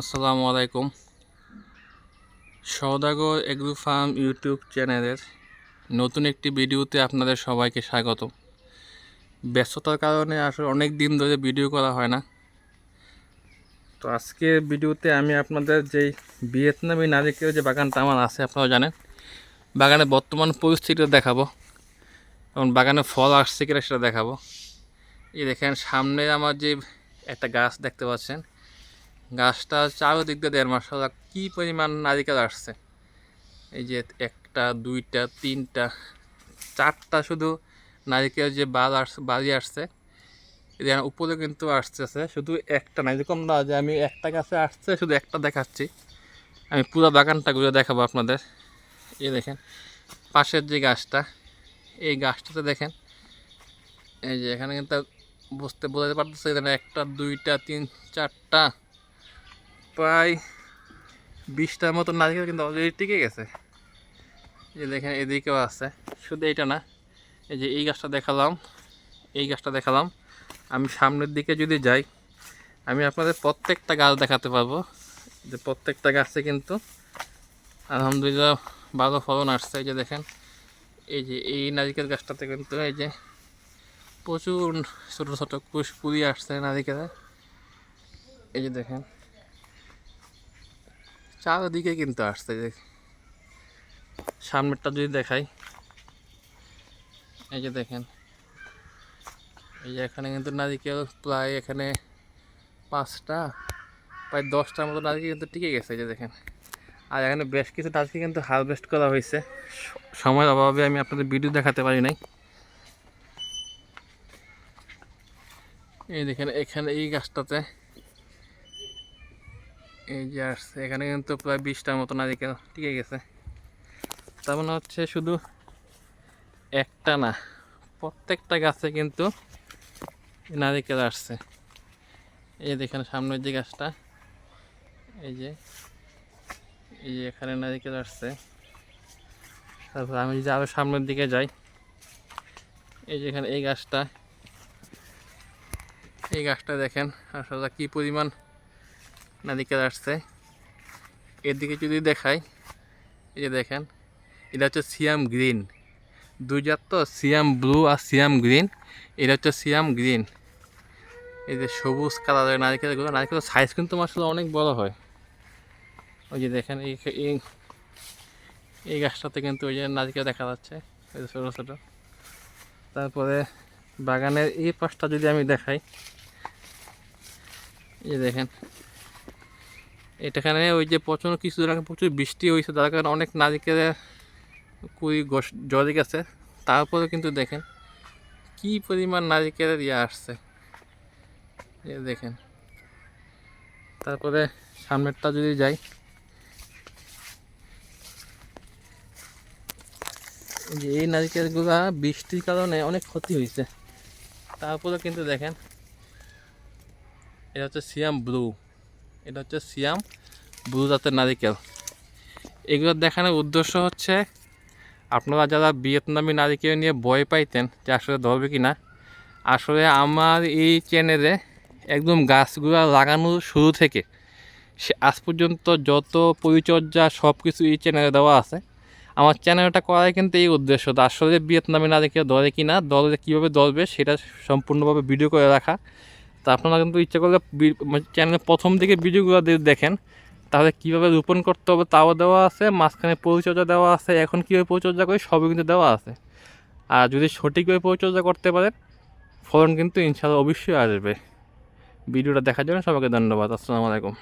আসসালামু আলাইকুম। সৌদাগর agro farm YouTube চ্যানেলের নতুন একটি ভিডিওতে আপনাদের সবাইকে স্বাগত ব্যস্ততার কারণে আসলে অনেক দিন ধরে ভিডিও করা হয় না। তো আজকে ভিডিওতে আমি আপনাদের যেই ভিয়েতনামি নারিকেল যে বাগানটা আমার আছে, আপনারা জানেন। বাগানের বর্তমান পরিস্থিতিটা দেখাবো এবং বাগানে ফল আসছে কিনা সেটা দেখাবো। এই দেখেন, সামনে আমার যে একটা গাছ দেখতে পাচ্ছেন গাছটা চারোদিক দিয়ে দেড় মাস কী পরিমাণ নারিকেল আসছে? এই যে একটা, দুইটা, তিনটা, চারটা শুধু নারিকেল যে বাল আসছে বাড়ি আসছে এদের উপরে কিন্তু আসতেছে শুধু একটা না, এরকম না যে আমি একটা গাছে আসছে, শুধু একটা দেখাচ্ছি। আমি পুরো বাগানটা ঘুরে দেখাবো আপনাদের। এই দেখেন, পাশের যে গাছটা, এই গাছটাতে দেখেন, এই যে এখানে কিন্তু বুঝতে, বোঝাতে পারতেছে এখানে একটা, দুইটা, তিন, চারটা প্রায় বিশটার মতো নারকেল কিন্তু অলরেডি টিকে গেছে। যে দেখেন, এদিকেও আছে। শুধু এইটা না, এই যে এই গাছটা দেখালাম, এই গাছটা দেখালাম। আমি সামনের দিকে যদি যাই, আমি আপনাদের প্রত্যেকটা গাছ দেখাতে পারব। যে প্রত্যেকটা গাছে কিন্তু আলহামদুলিল্লাহ ভালো ফলন আসছে। এই যে দেখেন, এই যে এই নারিকেল গাছটাতে কিন্তু এই যে প্রচুর ছোটো ছোটো কুশ কুড়ি আসছে নারিকেলে এই যে দেখেন চারদিকে কিন্তু আসছে যে। সামনেরটা যদি দেখাই, এই যে দেখেন। এই যে এখানে কিন্তু নারিকেল প্রায় এখানে পাঁচটা, প্রায় দশটার মতো নারিকেল কিন্তু টিকে গেছে, এই যে দেখেন। আর এখানে বেশ কিছু নারিকেল কিন্তু হারভেস্ট করা হয়েছে। সময়ের অভাবে আমি আপনাদের ভিডিও দেখাতে পারি নাই। এই দেখেন, এখানে এই গাছটাতে এই যে আসছে, এখানে কিন্তু প্রায় বিশটার মতো নারিকেল টিকে গেছে। তার মানে হচ্ছে শুধু একটা না, প্রত্যেকটা গাছে কিন্তু নারিকেল আসছে। এই যে দেখেন সামনের যে গাছটা, এই যে এই যে এখানে নারিকেল আসছে। তারপর আমি যদি আরও সামনের দিকে যাই, এই যে এখানে এই গাছটা এই গাছটা দেখেন আসলে কী পরিমাণ নারিকেল আসছে। এদিকে যদি দেখাই, এই যে দেখেন, এটা হচ্ছে সিয়াম গ্রিন। দুই জাত তো, সিয়াম ব্লু আর সিয়াম গ্রিন। এটা হচ্ছে সিয়াম গ্রিন। এই যে সবুজ কালারের নারিকেলগুলো, নারিকেলের সাইজ কিন্তু আসলে অনেক বড় হয়। ওই যে দেখেন, এই এই গাছটাতে কিন্তু ওই যে নারিকেল দেখা যাচ্ছে, এই যে ছোটো ছোটো। তারপরে বাগানের এই পাশটা যদি আমি দেখাই, এই দেখেন এটাখানে ওই যে প্রচুর কিছু আগে প্রচুর বৃষ্টি হয়েছে, যার কারণে অনেক নারিকেলের কুড়ি জলে গেছে। তারপরে কিন্তু দেখেন কি পরিমাণ নারিকেলের ইয়ে আসছে। এই দেখেন। তারপরে সামনেরটা যদি যাই যে এই নারিকেলগুলা বৃষ্টির কারণে অনেক ক্ষতি হয়েছে। তারপরে কিন্তু দেখেন, এটা হচ্ছে সিয়াম ব্লু। এটা হচ্ছে সিয়াম ব্লু জাতের নারিকেল এগুলো দেখানোর উদ্দেশ্য হচ্ছে, আপনারা যারা ভিয়েতনামি নারিকেল নিয়ে ভয় পাইতেন যে আসলে ধরবে কি না আসলে আমার এই চ্যানেলে একদম গাছগুলো লাগানোর শুরু থেকে, সে আজ পর্যন্ত যত পরিচর্যা সব কিছু এই চ্যানেলে দেওয়া আছে, আমার চ্যানেলটা করাই কিন্তু এই উদ্দেশ্য আসলে ভিয়েতনামি নারিকেল ধরে কি না ধরলে কীভাবে ধরবে সেটা সম্পূর্ণভাবে ভিডিও করে রাখা। তা আপনারা কিন্তু ইচ্ছা করলে চ্যানেলের প্রথম দিকে ভিডিওগুলো দেখেন। তাহলে কীভাবে রোপণ করতে হবে তাও দেওয়া আছে, মাঝখানে পরিচর্যা দেওয়া আছে, এখন কীভাবে পরিচর্যা করি সবই কিন্তু দেওয়া আছে। আর যদি সঠিকভাবে পরিচর্যা করতে পারেন, ফলন কিন্তু ইনশাল্লাহ অবশ্যই আসবে। ভিডিওটা দেখার জন্য সবাইকে ধন্যবাদ। আসসালামু আলাইকুম।